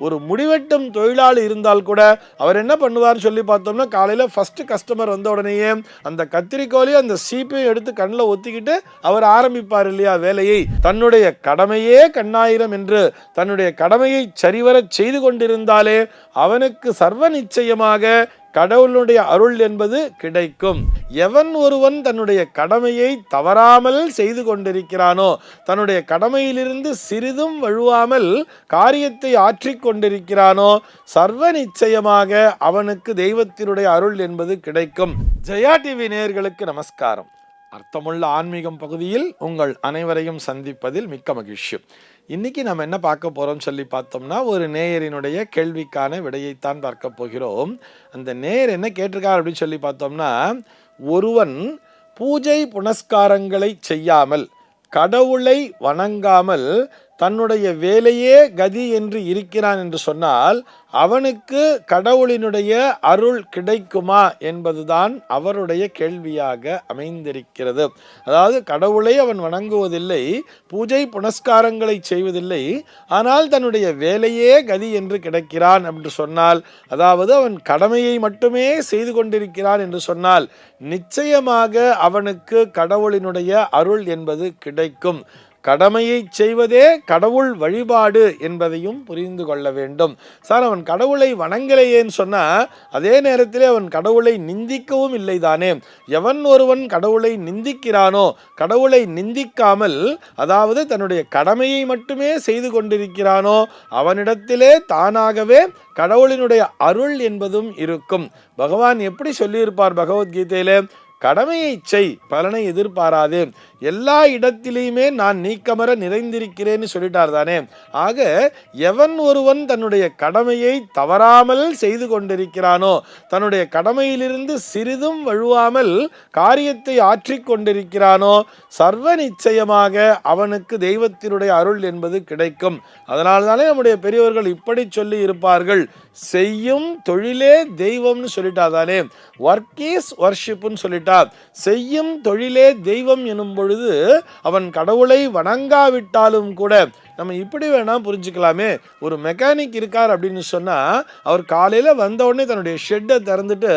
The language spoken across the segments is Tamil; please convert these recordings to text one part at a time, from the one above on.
ஒரு முடிவெட்டும் தொழிலாளி இருந்தால் கூட அவர் என்ன பண்ணுவார் சொல்லி பார்த்தோம்னா காலையில் ஃபஸ்ட்டு கஸ்டமர் வந்த உடனேயே அந்த கத்திரிக்கோலையும் அந்த சீப்பையும் எடுத்து கண்ணில் ஒத்திக்கிட்டு அவர் ஆரம்பிப்பார் இல்லையா வேலையை. தன்னுடைய கடமையே கண்ணாயிரம் என்று தன்னுடைய கடமையை சரிவரச் செய்து கொண்டிருந்தாலே அவனுக்கு சர்வ நிச்சயமாக கடவுளுடைய அருள் என்பது கிடைக்கும். எவன் ஒருவன் தன்னுடைய கடமையை தவறாமல் செய்து கொண்டிருக்கிறானோ தன்னுடைய கடமையிலிருந்து சிறிதும் வழுவாமல் காரியத்தை ஆற்றி கொண்டிருக்கிறானோ சர்வ நிச்சயமாக அவனுக்கு தெய்வத்தினுடைய அருள் என்பது கிடைக்கும். ஜெயா டிவி நேயர்களுக்கு நமஸ்காரம். அர்த்தமுள்ள ஆன்மீகம் பகுதியில் உங்கள் அனைவரையும் சந்திப்பதில் மிக்க மகிழ்ச்சி. இன்னைக்கு நம்ம என்ன பார்க்க போகிறோம் சொல்லி பார்த்தோம்னா ஒரு நேயரினுடைய கேள்விக்கான விடையைத்தான் பார்க்க போகிறோம். அந்த நேயர் என்ன கேட்டிருக்கார் அப்படின்னு சொல்லி பார்த்தோம்னா ஒருவன் பூஜை புனஸ்காரங்களை செய்யாமல் கடவுளை வணங்காமல் தன்னுடைய வேலையே கதி என்று இருக்கிறான் என்று சொன்னால் அவனுக்கு கடவுளினுடைய அருள் கிடைக்குமா என்பதுதான் அவருடைய கேள்வியாக அமைந்திருக்கிறது. அதாவது கடவுளை அவன் வணங்குவதில்லை பூஜை புனஸ்காரங்களை செய்வதில்லை ஆனால் தன்னுடைய வேலையே கதி என்று கிடைக்கிறான் என்று சொன்னால் அதாவது அவன் கடமையை மட்டுமே செய்து கொண்டிருக்கிறான் என்று சொன்னால் நிச்சயமாக அவனுக்கு கடவுளினுடைய அருள் என்பது கிடைக்கும். கடமையை செய்வதே கடவுள் வழிபாடு என்பதையும் புரிந்து கொள்ள வேண்டும். சார் அவன் கடவுளை வணங்கலையேன்னு சொன்னால் அதே நேரத்திலே அவன் கடவுளை நிந்திக்கவும் இல்லை தானே எவன் ஒருவன் கடவுளை நிந்திக்கிறானோ கடவுளை நிந்திக்காமல் அதாவது தன்னுடைய கடமையை மட்டுமே செய்து கொண்டிருக்கிறானோ அவனிடத்திலே தானாகவே கடவுளினுடைய அருள் என்பதும் இருக்கும். பகவான் எப்படி சொல்லியிருப்பார் பகவத்கீதையிலே? கடமையை செய் பலனை எதிர்பாராதே. எல்லா இடத்திலையுமே நான் நீக்கமர நிறைந்திருக்கிறேன்னு சொல்லிட்டார் தானே ஆக எவன் ஒருவன் தன்னுடைய கடமையை தவறாமல் செய்து கொண்டிருக்கிறானோ தன்னுடைய கடமையிலிருந்து சிறிதும் வழுவாமல் காரியத்தை ஆற்றி கொண்டிருக்கிறானோ சர்வ நிச்சயமாக அவனுக்கு தெய்வத்தினுடைய அருள் என்பது கிடைக்கும். அதனால்தானே நம்முடைய பெரியவர்கள் இப்படி சொல்லி இருப்பார்கள். செய்யும் தொழிலே தெய்வம்னு சொல்லிட்டாதானே. ஒர்க் இஸ் ஒர்ஷிப்னு சொல்லிட்டா செய்யும் தொழிலே தெய்வம் எனும் பொழுது அவன் கடவுளை வணங்காவிட்டாலும் கூட நம்ம இப்படி வேணால் புரிஞ்சுக்கலாமே. ஒரு மெக்கானிக் இருக்கார் அப்படின்னு சொன்னால் அவர் காலையில் வந்த உடனே தன்னுடைய ஷெட்டை திறந்துட்டு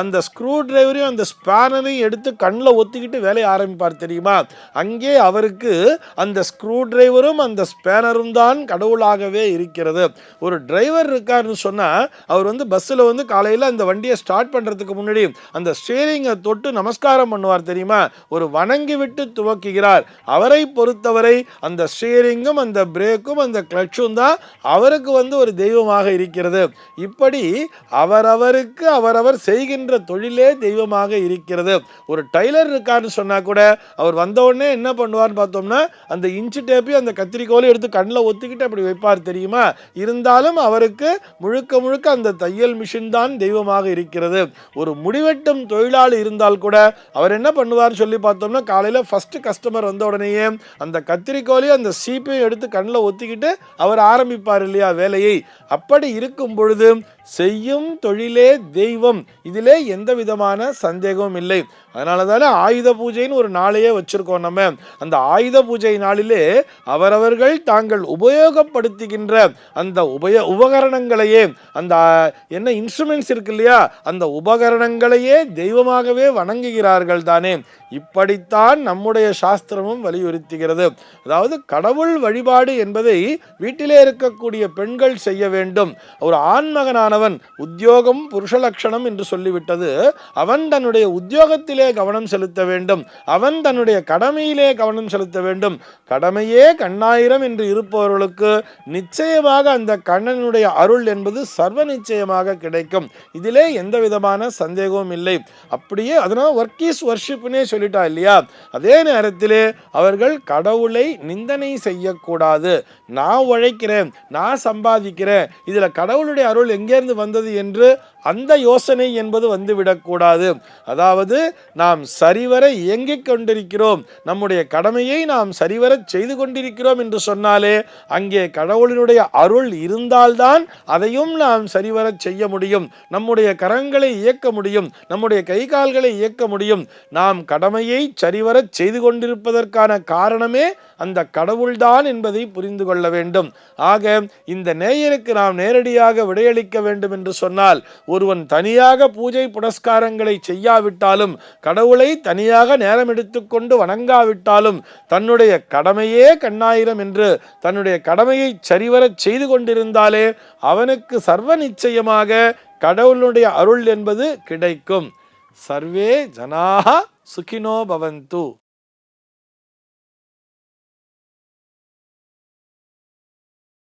அந்த ஸ்க்ரூ டிரைவரையும் அந்த ஸ்பேனரையும் எடுத்து கண்ணில் ஒத்திக்கிட்டு வேலையை ஆரம்பிப்பார் தெரியுமா? அங்கே அவருக்கு அந்த ஸ்க்ரூ டிரைவரும் அந்த ஸ்பேனரும் தான் கடவுளாகவே இருக்கிறது. ஒரு டிரைவர் இருக்காருன்னு சொன்னால் அவர் வந்து பஸ்ஸில் வந்து காலையில் அந்த வண்டியை ஸ்டார்ட் பண்ணுறதுக்கு முன்னாடி அந்த ஸ்டேரிங்கை தொட்டு நமஸ்காரம் பண்ணுவார் தெரியுமா? ஒரு வணங்கி விட்டு துவக்குகிறார். அவரை பொறுத்தவரை அந்த ஸ்டேரிங்கும் அந்த பிரேக்கும் அந்த கிளச்சும் தான் அவருக்கு வந்து ஒரு தெய்வமாக இருக்கிறது. இப்படி அவரவருக்கு அவரவர் செய்கின்ற தொழிலே தெய்வமாக இருக்கிறது. ஒரு டைலர் இருக்காருன்னு சொன்னால் கூட அவர் வந்த உடனே என்ன பண்ணுவார்னு பார்த்தோம்னா அந்த இன்ச்சு டேப்பையும் அந்த கத்திரிக்கோலையும் எடுத்து கண்ணில் ஒத்துக்கிட்டு அப்படி வைப்பார் தெரியுமா? இருந்தாலும் அவருக்கு முழுக்க முழுக்க அந்த தையல் மிஷின் தான் தெய்வமாக இருக்கிறது. ஒரு முடிவெட்டும் தொழிலாளி இருந்தால் கூட அவர் என்ன பண்ணுவார் சொல்லி பார்த்தோம்னா காலையில் ஃபஸ்ட்டு கஸ்டமர் வந்த உடனேயே அந்த கத்திரிக்கோலையும் அந்த சீப்பையும் எடுத்து கண்ணில் ஒத்திக்கிட்டு அவர் ஆரம்பிப்பார் இல்லையா வேலையை. அப்படி இருக்கும் பொழுது செய்யும் தொழிலே தெய்வம். இதிலே எந்த விதமான சந்தேகமும் இல்லை. அதனால தானே ஆயுத பூஜைன்னு ஒரு நாளையே வச்சிருக்கோம் நம்ம. அந்த ஆயுத பூஜை நாளிலே அவரவர்கள் தாங்கள் உபயோகப்படுத்துகின்ற அந்த உபய உபகரணங்களையே அந்த என்ன இன்ஸ்ட்ருமெண்ட்ஸ் இருக்கு இல்லையா? அந்த உபகரணங்களையே தெய்வமாகவே வணங்குகிறார்கள் தானே. இப்படித்தான் நம்முடைய சாஸ்திரமும் வலியுறுத்துகிறது. அதாவது கடவுள் வழிபாடு என்பதை வீட்டிலே இருக்கக்கூடிய பெண்கள் செய்ய வேண்டும். ஒரு ஆண்மகனானவன் உத்தியோகம் புருஷ லட்சணம் என்று சொல்லிவிட்டது. அவன் தன்னுடைய உத்தியோகத்திலே கவனம் செலுத்த வேண்டும். அவன் தன்னுடைய கடமையிலே கவனம் செலுத்த வேண்டும். கடமையே கண்ணாயிரம் என்று இருப்பவர்களுக்கு நிச்சயமாக அந்த கண்ணனுடைய அருள் என்பது சர்வ நிச்சயமாக கிடைக்கும். இதிலே எந்த விதமான சந்தேகமும் இல்லை. அப்படியே அதனால் ஒர்க் இஸ் ஒர்ஷிப்னே சொல்லிட்டா இல்லையா? அதே நேரத்திலே அவர்கள் கடவுளை நிந்தனை செய்யக்கூடாது. நான் உழைக்கிறேன் நான் சம்பாதிக்கிறேன். இதில் கடவுளுடைய அருள் எங்கேருந்து வந்தது என்று அந்த யோசனை என்பது வந்துவிடக்கூடாது அதாவது நாம் சரிவர இயங்கிக் கொண்டிருக்கிறோம். நம்முடைய கடமையை நாம் சரிவர செய்து கொண்டிருக்கிறோம் என்று சொன்னாலே அங்கே கடவுளினுடைய அருள் இருந்தால்தான் அதையும் நாம் சரிவர செய்ய முடியும். நம்முடைய கரங்களை இயக்க முடியும். நம்முடைய கை கால்களை இயக்க முடியும். நாம் கடமையை சரிவர செய்து கொண்டிருப்பதற்கான காரணமே அந்த கடவுள்தான் என்பதை புரிந்து கொள்ள வேண்டும். ஆக இந்த நேயருக்கு நாம் நேரடியாக விடையளிக்க வேண்டும் என்று சொன்னால் ஒருவன் தனியாக பூஜை புனஸ்காரங்களை செய்யாவிட்டாலும் கடவுளை தனியாக நேரம் எடுத்துக்கொண்டு வணங்காவிட்டாலும் தன்னுடைய கடமையே கண்ணாயிரம் என்று தன்னுடைய கடமையை சரிவரச் செய்து கொண்டிருந்தாலே அவனுக்கு சர்வ நிச்சயமாக கடவுளுடைய அருள் என்பது கிடைக்கும். சர்வே ஜனாக சுகினோ பவந்து.